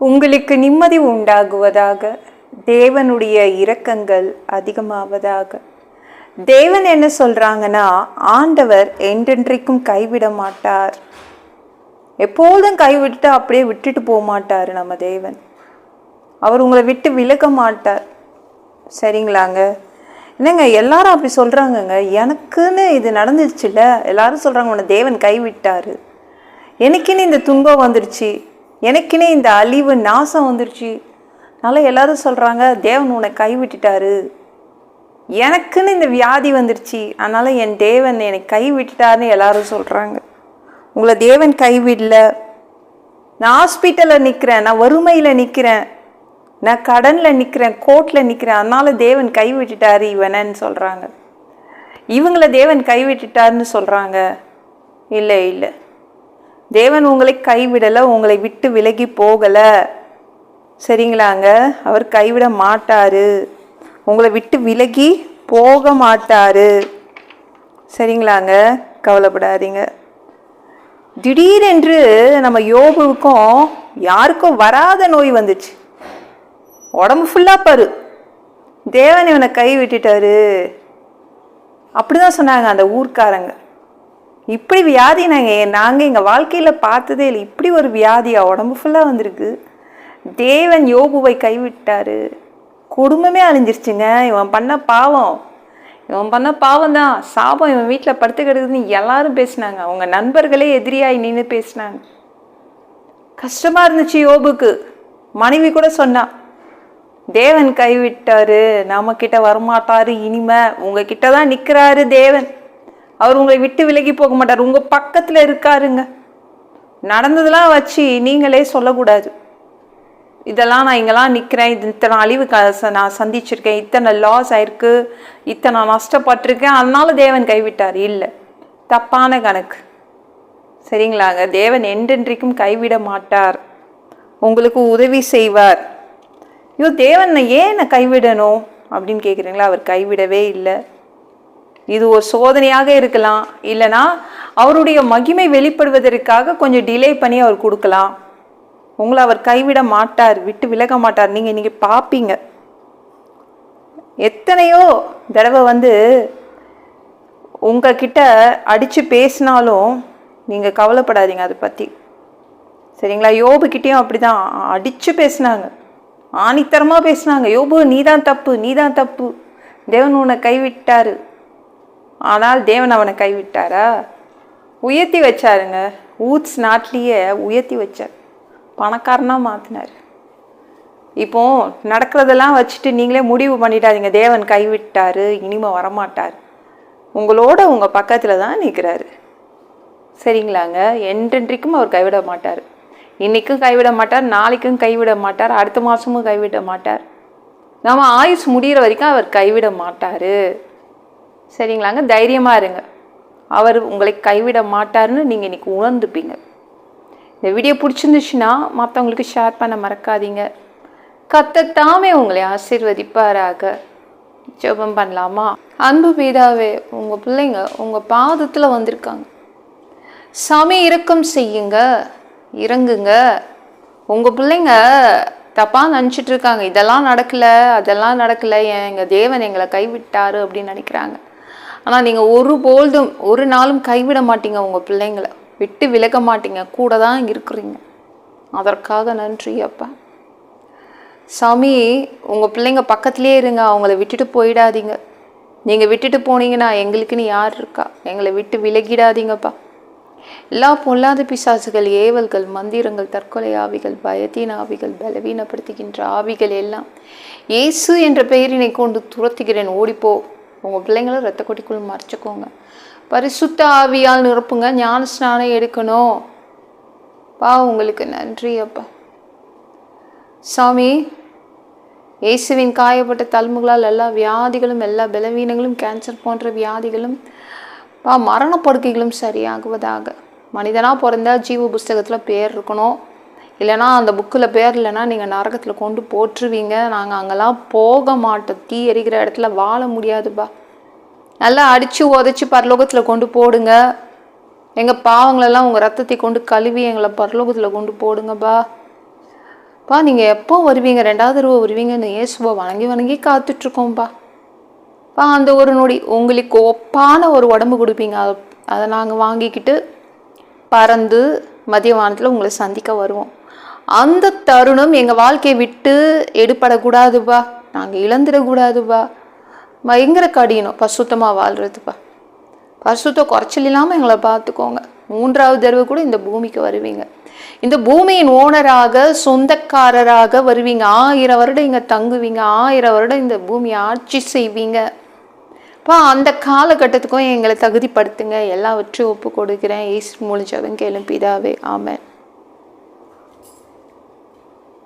உங்களுக்கு நிம்மதி உண்டாகுவதாக தேவனுடைய இரக்கங்கள் அதிகமாவதாக. தேவன் என்ன சொல்கிறாங்கன்னா ஆண்டவர் என்றென்றைக்கும் கைவிட மாட்டார். எப்போதும் கைவிட்டுட்டு அப்படியே விட்டுட்டு போக மாட்டார் நம்ம தேவன். அவர் உங்களை விட்டு விலக மாட்டார். சரிங்களாங்க? என்னங்க எல்லாரும் அப்படி சொல்கிறாங்கங்க எனக்குன்னு இது நடந்துச்சுல்ல எல்லாரும் சொல்கிறாங்க உன்னை தேவன் கைவிட்டார். எனக்குன்னு இந்த துன்பம் வந்துடுச்சு எனக்குன்னே இந்த அழிவு நாசம் வந்துருச்சு. அதனால் எல்லாரும் சொல்கிறாங்க தேவன் உன்னை கைவிட்டுட்டாரு. எனக்குன்னு இந்த வியாதி வந்துருச்சு. அதனால் என் தேவன் என்னை கைவிட்டுட்டாருன்னு எல்லாரும் சொல்கிறாங்க உங்களை தேவன் கைவிடல. நான் ஹாஸ்பிட்டலில் நிற்கிறேன் நான் வறுமையில் நிற்கிறேன் நான் கடனில் நிற்கிறேன் கோர்ட்டில் நிற்கிறேன் அதனால் தேவன் கைவிட்டுட்டாரு இவனன்னு சொல்கிறாங்க இவங்கள தேவன் கைவிட்டுட்டாருன்னு சொல்கிறாங்க இல்லை இல்லை. தேவன் உங்களை கைவிடலை உங்களை விட்டு விலகி போகலை. சரிங்களாங்க? அவர் கைவிட மாட்டார். உங்களை விட்டு விலகி போக மாட்டார். சரிங்களாங்க? கவலைப்படாதீங்க. திடீரென்று நம்ம யோபுவுக்கும் யாருக்கும் வராத நோய் வந்துச்சு. உடம்பு ஃபுல்லாக பரு. தேவன் இவனை கை விட்டுட்டாரு அப்படிதான் சொன்னாங்க அந்த ஊர்க்காரங்க. இப்படி வியாதி நாங்கள் நாங்கள் எங்கள் வாழ்க்கையில் பார்த்ததே இல்லை. இப்படி ஒரு வியாதியா உடம்பு ஃபுல்லாக வந்திருக்கு. தேவன் யோபுவை கைவிட்டார். குடும்பமே அழிஞ்சிருச்சுங்க. இவன் பண்ண பாவம். இவன் பண்ண பாவம் தான் சாபம் இவன் வீட்டில் படுத்து கிடக்குதுன்னு எல்லாரும் பேசினாங்க. அவங்க நண்பர்களே எதிரியாகி நின்று பேசினாங்க. கஷ்டமாக இருந்துச்சு யோபுக்கு. மனைவி கூட சொன்னான் தேவன் கைவிட்டாரு. நம்மக்கிட்ட கிட்ட வரமாட்டாரு இனிமே. உங்ககிட்ட தான் நிற்கிறாரு தேவன். அவர் உங்களை விட்டு விலகி போக மாட்டார். உங்கள் பக்கத்தில் இருக்காருங்க. நடந்ததெல்லாம் வச்சு நீங்களே சொல்லக்கூடாது. இதெல்லாம் நான் இங்கெல்லாம் நிற்கிறேன் இது இத்தனை அழிவு க நான் சந்திச்சிருக்கேன். இத்தனை லாஸ் ஆயிருக்கு. இத்தனை நான் நஷ்டப்பட்டிருக்கேன். அதனால தேவன் கைவிட்டார். இல்லை. தப்பான கணக்கு. சரிங்களாங்க தேவன் என்றென்றைக்கும் கைவிட மாட்டார். உங்களுக்கு உதவி செய்வார். ஐயோ தேவன் ஏன் என்னை கைவிடணும்? அப்படின்னு கேட்குறீங்களா அவர் கைவிடவே இல்லை. இது ஒரு சோதனையாக இருக்கலாம். இல்லைனா அவருடைய மகிமை வெளிப்படுவதற்காக கொஞ்சம் டிலே பண்ணி அவர் கொடுக்கலாம். உங்களை அவர் கைவிட மாட்டார் விட்டு விலக மாட்டார். நீங்கள் இன்றைக்கி பார்ப்பீங்க எத்தனையோ தடவை வந்து உங்ககிட்ட அடித்து பேசினாலும் நீங்கள் கவலைப்படாதீங்க அதை பற்றி சரிங்களா? யோபுக்கிட்டேயும் அப்படிதான். அடித்து பேசினாங்க. ஆணித்தரமாக பேசினாங்க. யோபு நீதான் தப்பு நீதான் தப்பு. தேவன் உன்னை கைவிட்டார். ஆனால் தேவன் அவனை கைவிட்டாரா? உயர்த்தி வச்சாருங்க. ஊத்ஸ் நாட்டிலேயே உயர்த்தி வச்சார். பணக்காரனாக மாற்றினார் இப்போ நடக்கிறதெல்லாம் வச்சுட்டு நீங்களே முடிவு பண்ணிட்டாதீங்க தேவன் கைவிட்டார் இனிமே வரமாட்டார். உங்களோட உங்கள் பக்கத்தில் தான் நிற்கிறாரு சரிங்களாங்க? என்றென்றைக்கும் அவர் கைவிட மாட்டார். இன்றைக்கும் கைவிட மாட்டார் நாளைக்கும் கைவிட மாட்டார் அடுத்த மாதமும் கைவிட மாட்டார். நம்ம ஆயுஸ் முடிகிற வரைக்கும் அவர் கைவிட மாட்டார். சரிங்களாங்க? தைரியமாக இருங்க. அவர் உங்களை கைவிட மாட்டார்னு நீங்கள் இன்றைக்கி உணர்ந்துப்பீங்க. இந்த வீடியோ பிடிச்சிருந்துச்சுன்னா மற்றவங்களுக்கு ஷேர் பண்ண மறக்காதீங்க. கத்தத்தாமே உங்களை ஆசீர்வதிப்பாராக. ஜெபம் பண்ணலாமா? அன்பு பீதாவே உங்கள் பிள்ளைங்க உங்கள் பாதத்தில் வந்திருக்காங்க. சாமி இறக்கம் செய்யுங்க. இறங்குங்க. உங்கள் பிள்ளைங்க தப்பாக நினச்சிட்டு இருக்காங்க. இதெல்லாம் நடக்கல அதெல்லாம் நடக்கல. எங்கள் தேவன் எங்களை கைவிட்டாரு அப்படின்னு நினைக்கிறாங்க. ஆனால் நீங்கள் ஒரு பொழுதும் ஒரு நாளும் கைவிட மாட்டீங்க உங்கள் பிள்ளைங்களை. விட்டு விலக மாட்டீங்க. கூட தான் இருக்கிறீங்க. அதற்காக நன்றி அப்பா. சாமி உங்கள் பிள்ளைங்க பக்கத்துலேயே இருங்க. அவங்கள விட்டுட்டு போயிடாதீங்க. நீங்கள் விட்டுட்டு போனீங்கன்னா எங்களுக்குன்னு யார் இருக்கா? எங்களை விட்டு விலகிடாதீங்கப்பா. எல்லா பொல்லாத பிசாசுகள் ஏவல்கள் மந்திரங்கள் தற்கொலை ஆவிகள் பயத்தின் ஆவிகள் பலவீனப்படுத்துகின்ற ஆவிகள் எல்லாம். இயேசு என்ற பெயரினை கொண்டு துரத்துகிறேன். ஓடிப்போ. உங்கள் பிள்ளைங்கள ரத்த கொட்டிக்குள் மறைச்சிக்கோங்க. பரிசுத்த ஆவியால் நிரப்புங்க. ஞான ஸ்நானம் எடுக்கணும். பா உங்களுக்கு நன்றி அப்பா. சாமி இயேசுவின் காயப்பட்ட தழும்புகளால் எல்லா வியாதிகளும் எல்லா பலவீனங்களும் கேன்சர் போன்ற வியாதிகளும் பா மரணப்படுக்கைகளும் சரியாகுவதாக. மனிதனாக பிறந்தா ஜீவ புஸ்தகத்தில் பேர் இருக்கணும். இல்லைன்னா அந்த புக்கில் பேர் இல்லைன்னா நீங்கள் நரகத்தில் கொண்டு போட்டுருவீங்க நாங்கள் அங்கெல்லாம் போக மாட்டோம். தீ எரிக்கிற இடத்துல வாழ முடியாதுப்பா. நல்லா அடித்து உதச்சி பரலோகத்தில் கொண்டு போடுங்க. எங்கள் பாவங்களெல்லாம் உங்கள் ரத்தத்தை கொண்டு கழுவி எங்களை பரலோகத்தில் கொண்டு போடுங்கப்பா. பா நீங்கள் எப்போ வருவீங்க? ரெண்டாவது தடவை வருவீங்கன்னு இயேசுவை வணங்கி வணங்கி காத்துட்ருக்கோம்ப்பா பா அந்த ஒரு நொடி உங்களுக்கு ஒப்பான ஒரு உடம்பு கொடுப்பீங்க. அதை அதை நாங்கள் வாங்கிக்கிட்டு பறந்து மதிய வானத்தில் உங்களை சந்திக்க வருவோம். அந்த தருணம் எங்கள் வாழ்க்கையை விட்டு எடுபடக்கூடாதுப்பா. நாங்கள் இழந்துடக்கூடாதுப்பா. பயங்கர கடினம். பசுத்தமாக வாழ்கிறதுப்பா பரிசுத்த குறைச்சல் இல்லாமல் எங்களை பார்த்துக்கோங்க. மூன்றாவது தடவை கூட இந்த பூமிக்கு வருவீங்க. இந்த பூமியின் ஓனராக சொந்தக்காரராக வருவீங்க. ஆயிரம் வருடம் இங்கே தங்குவீங்க. ஆயிரம் வருடம் இந்த பூமியை ஆட்சி செய்வீங்க. இப்போ அந்த காலகட்டத்துக்கும் எங்களை தகுதிப்படுத்துங்க. எல்லாவற்றையும் ஒப்பு கொடுக்குறேன் ஏசு மூலிச்சவன் கேளும் பிதாவே. ஆமென்.